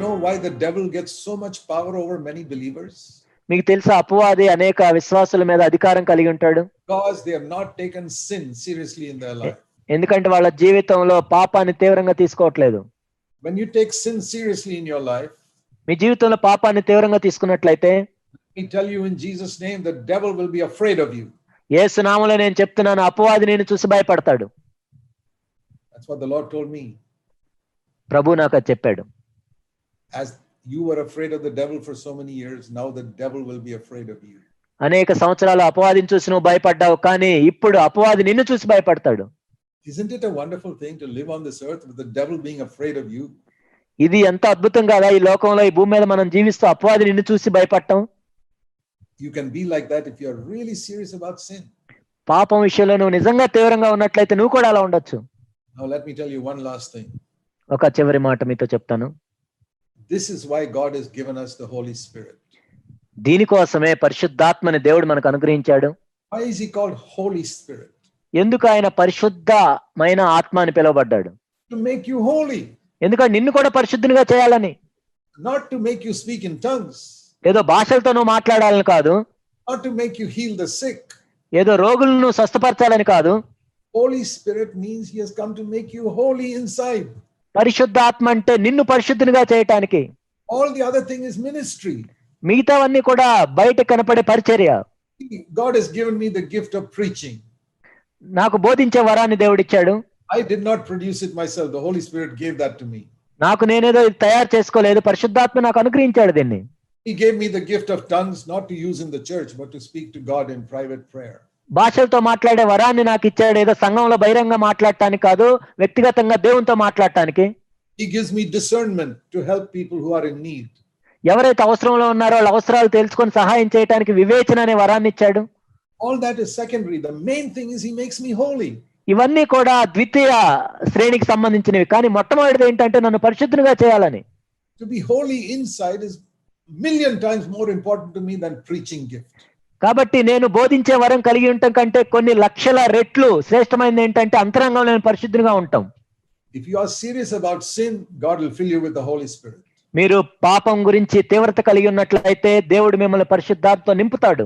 know why the devil gets so much power over many believers? మీకు తెలుసా అపవాది అనేక విశ్వాసుల మీద అధికారం కలిగి ఉంటాడు Because they have not taken sin seriously in their life. ఎందుకంటే వాళ్ళ జీవితంలో పాపాన్ని తీవ్రంగా తీసుకోవట్లేదు When you take sin seriously in your life, మీ జీవితంలో పాపాన్ని తీవ్రంగా తీసుకున్నట్లయితే let me tell you in Jesus' name, the devil will be afraid of you. ఏసు నామములో నేను చెప్తున్నాను అపవాది నేను చూసి భయపడతాడు That's what the Lord told me. ప్రభు నాకు అది చెప్పాడు As you were afraid of the devil for so many years, now the devil will be afraid of you. అనేక సంవత్సరాలు అపవాదిని చూసి నువ్వు భయపడ్డావు కానీ ఇప్పుడు అపవాది నిన్ను చూసి భయపడతాడు Isn't it a wonderful thing to live on this earth with the devil being afraid of you? ఇది ఎంత అద్భుతం కదా ఈ లోకంలో ఈ భూమి మీద మనం జీవిస్తూ అపవాది నిన్ను చూసి భయపడటం You can be like that if you're really serious about sin. పాపం విషయంలో నువ్వు నిజంగా తీవ్రంగా ఉన్నట్లయితే నువ్వు కూడా అలా ఉండొచ్చు Now, let me tell you one last thing. ఒక చివరి మాట మీతో చెప్తాను this is why God is given us the Holy Spirit దీని కోసమే పరిశుద్ధాత్మని దేవుడు మనకు అనుగ్రహించాడు. Why is he called Holy Spirit ఎందుకు ఆయన పరిశుద్ధమైన ఆత్మ అని పిలవబడ్డాడు? టు మేక్ యు హోలీ ఎందుకంటే నిన్ను కూడా పరిశుద్ధునిగా చేయాలని. Not to make you speak in tongues ఏదో భాషలతోనూ మాట్లాడాలని కాదు. Not to make you heal the sick ఏదో రోగులను స్వస్థపరచాలని కాదు. Holy Spirit means he has come to make you holy inside పరిశుద్ధాత్మ అంటే నిన్ను పరిశుద్ధునిగా చేయటానికి. All the other thing is ministry మిగతావన్నీ కూడా బయట కనపడే పరిచర్య. God has given me the gift of preaching నాకు బోధించే వరాన్ని దేవుడు ఇచ్చాడు. I did not produce it myself the Holy Spirit gave that to me నాకు నేనేదో ఇది తయారు చేసుకోలేదు. పరిశుద్ధాత్మ నాకు అనుగ్రహించాడు దీన్ని. He gave me the gift of tongues not to use in the church but to speak to God in private prayer భాషలతో మాట్లాడే వరాన్ని నాకు ఇచ్చాడు ఏదో సంఘంలో బహిరంగ మాట్లాడటానికి కాదు వ్యక్తిగతంగా దేవునితో మాట్లాడటానికి He gives me discernment to help people who are in need. ఎవరైతే అవసరంలో ఉన్నారో వాళ్ళ అవసరాలు తెలుసుకొని సహాయం చేయడానికి వివేచన అనే వరాన్ని ఇచ్చాడు All that is secondary. The main thing is He makes me holy. ఇవన్నీ కూడా ద్వితీయ శ్రేణికి సంబంధించినవి కానీ మొట్టమొదటిది ఏంటంటే నన్ను పరిశుద్ధునిగా చేయాలని To be holy inside is million times more important to me than preaching gift. కాబట్టి నేను బోధించే వరం కలిగి ఉండటం కంటే కొన్ని లక్షల రెట్లు శ్రేష్టమైనది ఏంటంటే అంతరంగంలో నేను పరిశుద్ధునిగా ఉంటాం If you are serious about sin, God will fill you with the Holy Spirit. మీరు పాపం గురించి తీవ్రత కలిగి ఉన్నట్లయితే దేవుడు మిమ్మల్ని పరిశుద్ధాత్మతో నింపుతాడు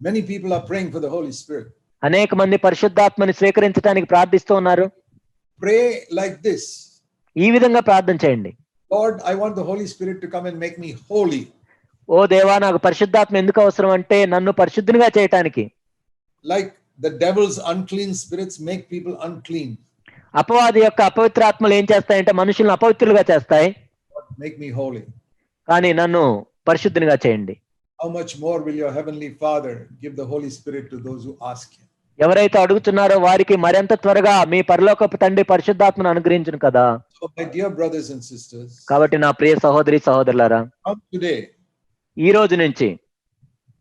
Many people are praying for the Holy Spirit. అనేక మంది పరిశుద్ధాత్మని స్వీకరించడానికి ప్రార్థిస్తూ ఉన్నారు Pray like this ఈ విధంగా ప్రార్థన చేయండి Lord, I want the Holy Spirit to come and make me holy. ఓ దేవా నాకు పరిశుద్ధాత్మ ఎందుకు అవసరం అంటే నన్ను పరిశుద్ధునిగా చేయటానికి. Like the devils unclean spirits make people unclean అపవాది యొక్క అపవిత్రాత్మలు ఏం చేస్తాయంటే మనుషులను అపవిత్రులుగా చేస్తాయి. మేక్ మీ హోలీ కానీ నన్ను పరిశుద్ధునిగా చేయండి. How much more will your heavenly Father give the Holy Spirit to those who ask ఎవరైతే అడుగుతున్నారో వారికి మరింత త్వరగా మీ పరలోకపు తండ్రి పరిశుద్ధాత్మను అనుగ్రహించును కదా. కాబట్టి నా ప్రియ సహోదరి సహోదరులారా టుడే ఈ రోజు నుంచి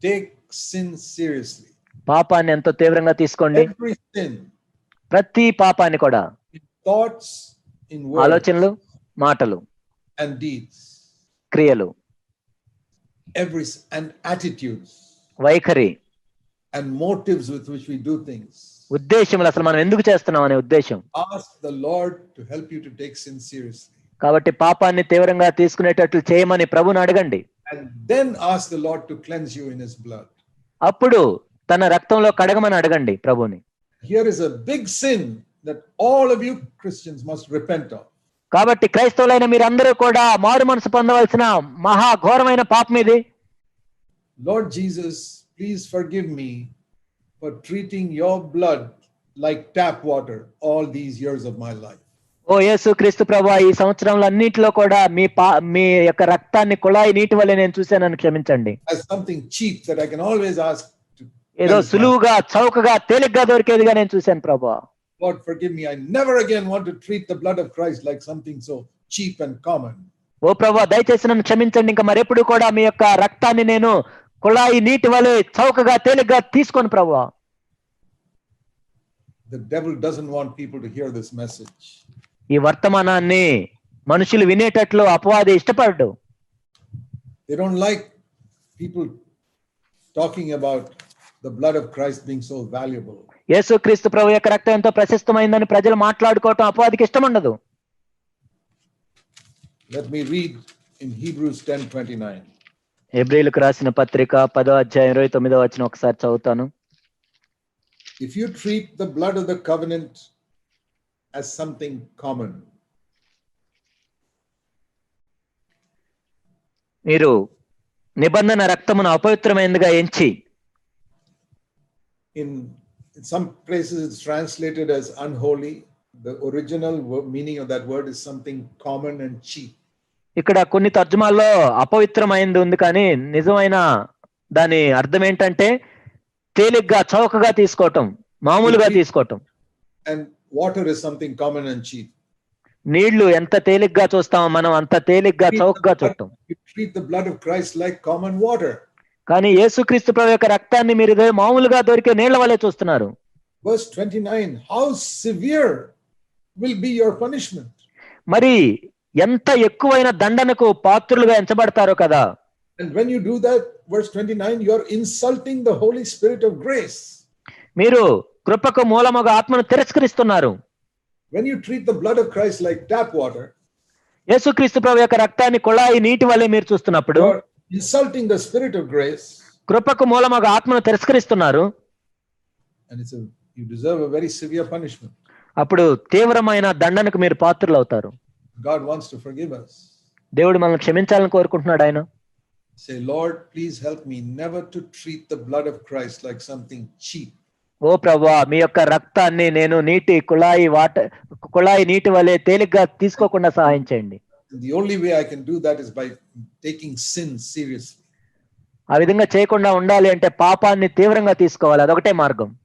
take sin seriously. పాపాన్ని ఎంతో తీవ్రంగా తీసుకోండి ప్రతి పాపాన్ని కూడా words, ఆలోచనలు మాటలు deeds, క్రియలు s- and attitudes వైఖరి and motives with which we do things. ఉద్దేశములు అసలు మనం ఎందుకు చేస్తున్నాం అనే ఉద్దేశం Ask the Lord to help you to take sin seriously. కాబట్టి పాపాన్ని తీవ్రంగా తీసుకునేటట్లు చేయమని ప్రభుని అడగండి And then ask the Lord to cleanse you in His blood. అప్పుడు తన రక్తంలో కడగమని అడగండి ప్రభుని Here is a big sin that all of you Christians must repent of. కాబట్టి క్రైస్తవులైన మీరందరూ కూడా మారు మనసు పొందవలసిన మహా ఘోరమైన పాపం ఇది Lord Jesus, please forgive me for treating your blood like tap water all these years of my life. ఓ యేసు క్రీస్తు ప్రభా ఈ సంవత్సరంలో అన్నింటిలో కూడా మీ పా మీ యొక్క రక్తాన్ని కుళాయి నీటి వల్ల నేను చూశానని క్షమించండి. ఏదో సులువుగా చౌకగా తేలిగ్గా దొరికేదిగా నేను చూశాను ప్రభా Lord, forgive me. I never again want to treat the blood of Christ like something so cheap and common. ఓ ప్రభా దయచేసి నన్ను క్షమించండి ఇంకా మరెప్పుడు కూడా మీ యొక్క రక్తాన్ని నేను కుళాయి నీటి వలె చౌకగా తేలిగ్గా తీసుకొని ప్రభా The devil doesn't want people to hear this message. ఈ వర్తమానాన్ని మనుషులు వినేటట్లు అపవాది ఇష్టపడ్డు like people talking about the blood of Christ being so valuable. యేసు క్రీస్తు ప్రభు యొక్క రక్తం ఎంతో ప్రశస్తమైందని ప్రజలు మాట్లాడుకోవటం అపవాదికి ఇష్టం ఉండదు Let me read in Hebrews 10:29. ఎబ్రిలకు రాసిన పత్రిక పదో అధ్యాయం ఇరవై తొమ్మిదో వచ్చిన ఒకసారి చదువుతాను If you treat the blood of the covenant as something common. మీరు నిబంధన రక్తమును అపవిత్రమైనదిగా ఎంచి in some places it's translated as unholy the original meaning of that word is something common and cheap ఇక్కడ కొన్ని తర్జుమాల్లో అపవిత్రమైంది ఉంది కానీ నిజమైన దాని అర్థం ఏంటంటే తేలిగ్గా చౌకగా తీసుకోవటం మామూలుగా తీసుకోవటం. And water is something common and cheap. నీళ్ళు ఎంత తేలిగ్గా చూస్తామో మనం అంత తేలిగ్గా చౌకగా చూడటం You treat the blood of Christ like common water. కానీ యేసుక్రీస్తు ప్రభు యొక్క రక్తాన్ని మీరు ఇదే మామూలుగా దొరికే నీళ్ళ వలె చూస్తున్నారు Verse 29 How severe will be your punishment? మరి ఎంత ఎక్కువైన దండనకు పాత్రులుగా ఎంచబడతారో కదా And when you do that, verse 29, you're insulting the Holy Spirit of grace. మీరు కృపకు మూలముగా ఆత్మను తిరస్కరిస్తున్నారు When you treat the blood of Christ like tap water, యేసుక్రీస్తు ప్రభు యొక్క రక్తాన్ని కుళాయి నీటి వలె మీరు చూస్తున్నప్పుడు insulting the Spirit of grace, కృపకు మూలముగా ఆత్మను తిరస్కరిస్తున్నారు and it's a you deserve a very severe punishment. అప్పుడు తీవ్రమైన దండనకు మీరు పాత్రులు అవుతారు God wants to forgive us. దేవుడు మనల్ని క్షమించాలని కోరుకుంటున్నాడు ఆయన Say, Lord, please help me never to treat the blood of Christ like something cheap. ఓ ప్రభా మీ యొక్క రక్తాన్ని నేను నీటి కుళాయి వాట కుళాయి నీటి వలె తేలిగ్గా తీసుకోకుండా సహాయం చేయండి. ఆ విధంగా చేయకుండా ఉండాలి అంటే పాపాన్ని తీవ్రంగా తీసుకోవాలి. అదొకటే మార్గం.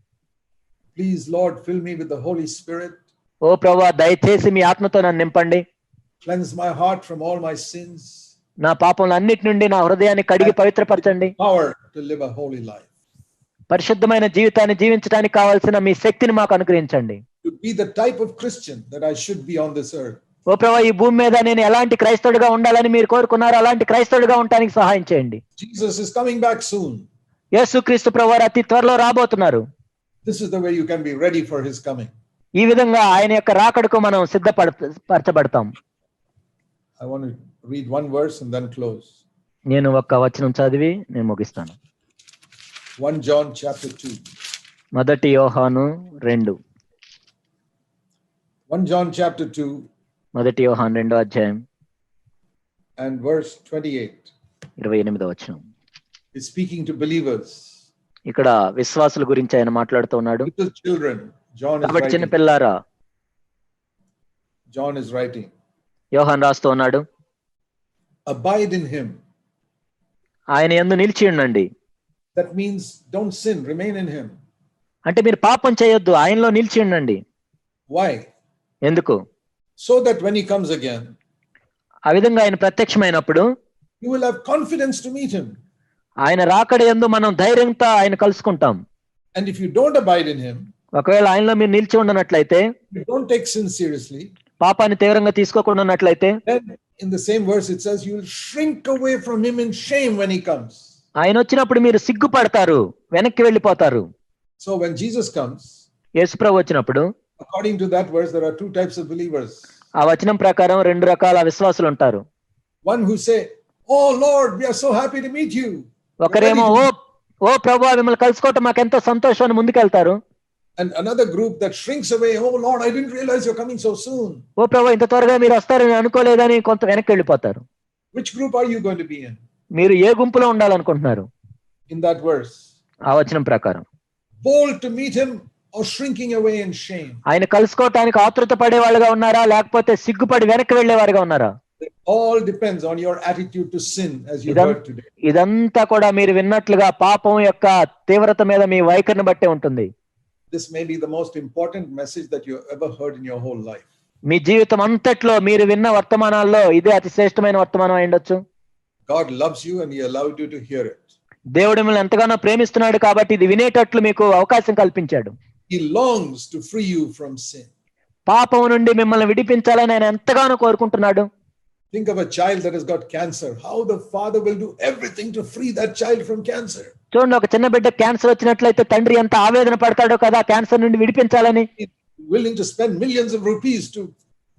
Please Lord fill me with Holy Spirit ఓ ప్రభా దయచేసి మీ ఆత్మతో నన్ను నింపండి. Cleanse my heart from all my sins నా పాపములన్నిటి నుండి నా హృదయాన్ని కడిగి పవిత్రపరచండి. పరిశుద్ధమైన జీవితాన్ని జీవించడానికి కావాల్సిన మీ శక్తిని మాకు అనుగ్రహించండి To be the type of Christian that I should be on this earth. ఓ ప్రభా ఈ భూమి మీద నేను ఎలాంటి క్రైస్తవుడిగా ఉండాలని మీరు కోరుకున్నారో అలాంటి క్రైస్తవుడిగా ఉండడానికి సహాయం చేయండి Jesus is coming back soon. యేసుక్రీస్తు ప్రభు వారు అతి త్వరలో రాబోతున్నారు This is the way you can be ready for his coming. ఈ విధంగా ఆయన యొక్క రాకడకు మనం సిద్ధపడ పరచబడతాం I want to read one verse and then close. నేను ఒక్క వచనం చదివి నేను ముగిస్తాను 1 John chapter 2. మొదటి యోహాను రెండు 1 John chapter 2 మొదటి యోహాను రెండో అధ్యాయం and verse 28 ఇరవై ఎనిమిదో వచనం is speaking to believers. ఇక్కడ విశ్వాసుల గురించి ఆయన మాట్లాడుతూ ఉన్నాడు Little children, John is కాబట్టి చిన్న writing. పిల్లారా John is writing. యోహాన్ రాస్తూ ఉన్నాడు Abide in him. ఆయన ఎందు నిలిచి ఉండండి That means don't sin, remain in him. అంటే మీరు పాపం చేయొద్దు ఆయనలో నిలిచి ఉండండి Why? ఎందుకు So that when he comes again, ఆ విధంగా ఆయన ప్రత్యక్షమైనప్పుడు you will have confidence to meet him. ఆయన రాకడ ఎందు మనం ధైర్యంతో ఆయన కలుసుకుంటాం And if you don't abide in him, ఒకవేళ ఆయనలో మీరు నిలిచి ఉండనట్లయితే you don't take sin seriously, పాపాన్ని తీవ్రంగా తీసుకోకుండా ఉన్నట్లయితే then in the same verse it says you will shrink away from him in shame when he comes. ఆయన వచ్చినప్పుడు మీరు సిగ్గుపడతారు వెనక్కి వెళ్ళిపోతారు So when Jesus comes, యేసుప్రభు వచ్చినప్పుడు according to that verse, there are two types of believers. ఆ వచనం ప్రకారం రెండు రకాల విశ్వాసులు ఉంటారు One who say, Oh Lord, we are so happy to meet you. ఒకరేమో ఓ ఓ ప్రభు మిమ్మల్ని కలుసుకోవటం మాకెంతో సంతోషం అని ముందుకెళ్తారు And another group that shrinks away, Oh Lord, I didn't realize you're coming so soon. ఓ ప్రభు ఇంత త్వరగా మీరు వస్తారని అనుకోలేదని కొంత వెనక్కి వెళ్ళిపోతారు Which group are you going to be in? మీరు ఏ గుంపులో ఉండాలనుకుంటున్నారు? ఇన్ దట్ వర్స్ ఆ వచనం ప్రకారం. Bold to meet him or shrinking away in shame ఆయన కలుసుకోవడానికి ఆత్రుత పడే వాళ్ళగా ఉన్నారా? లేకపోతే సిగ్గుపడి వెనక్కి వెళ్ళే వారిగా ఉన్నారా all depends on your attitude to sin as you heard today ఇదంతా కూడా మీరు విన్నట్లుగా పాపం యొక్క తీవ్రత మీద మీ వైఖరిని బట్టి ఉంటుంది. This may be the most important message that you ever heard in your whole life మీ జీవితం అంతట్లో మీరు విన్న వర్తమానాల్లో ఇదే అతి శ్రేష్టమైన వర్తమానం అయ్యుండొచ్చు ఉండొచ్చు. God loves you and He allowed you to hear it. దేవుడు మిమ్మల్ని ఎంతగానో ప్రేమిస్తున్నాడు కాబట్టి ఇది వినేటట్లు మీకు అవకాశం కల్పించాడు He longs to free you from sin. పాపం నుండి మిమ్మల్ని విడిపించాలని ఆయన ఎంతగానో కోరుకుంటున్నాడు Think of a child that has got cancer. How the father will do everything to free that child from cancer. చూడండి ఒక చిన్న బిడ్డ క్యాన్సర్ వచ్చినట్లయితే తండ్రి ఎంత ఆవేదన పడతాడో కదా క్యాన్సర్ నుండి విడిపించాలని He's willing to spend millions of rupees to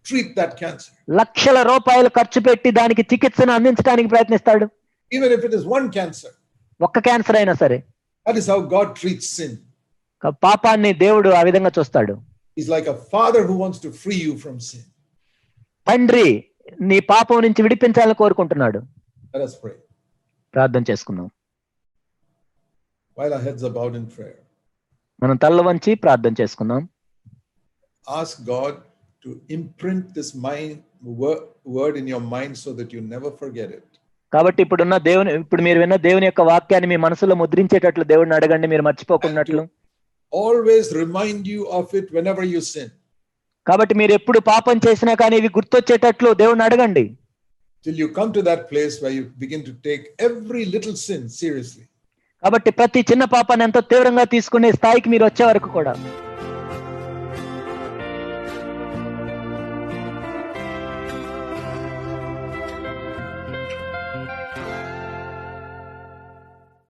treat that cancer లక్షల రూపాయలు ఖర్చు పెట్టి దానికి చికిత్సను అందించడానికి ప్రయత్నిస్తాడు. Even if it is one cancer ఒక్క క్యాన్సర్ అయినా సరే. That is how God treats sin పాపాన్ని దేవుడు ఆ విధంగా చూస్తాడు. Is like a father who wants to free you from sin తండ్రి నీ పాపం నుంచి విడిపించాలని కోరుకుంటున్నాడు. ప్రార్థన చేసుకుందాం. మనం తల్ల వంచి ప్రార్థన చేసుకుందాం. To imprint this mind word, in your mind so that you never forget it. కాబట్టి ఇప్పుడున్న దేవుని ఇప్పుడు మీరు విన్న దేవుని యొక్క వాక్యాన్ని మీ మనసులో ముద్రించేటట్లు దేవుడిని అడగండి మీరు మర్చిపోకున్నట్లు Always remind you of it whenever you sin. కాబట్టి మీరు ఎప్పుడు పాపం చేసినా కానీ ఇవి గుర్తొచ్చేటట్లు దేవుడిని అడగండి till you come to that place where you begin to take every little sin seriously. కాబట్టి ప్రతి చిన్న పాపాన్ని ఎంతో తీవ్రంగా తీసుకునే స్థాయికి మీరు వచ్చే వరకు కూడా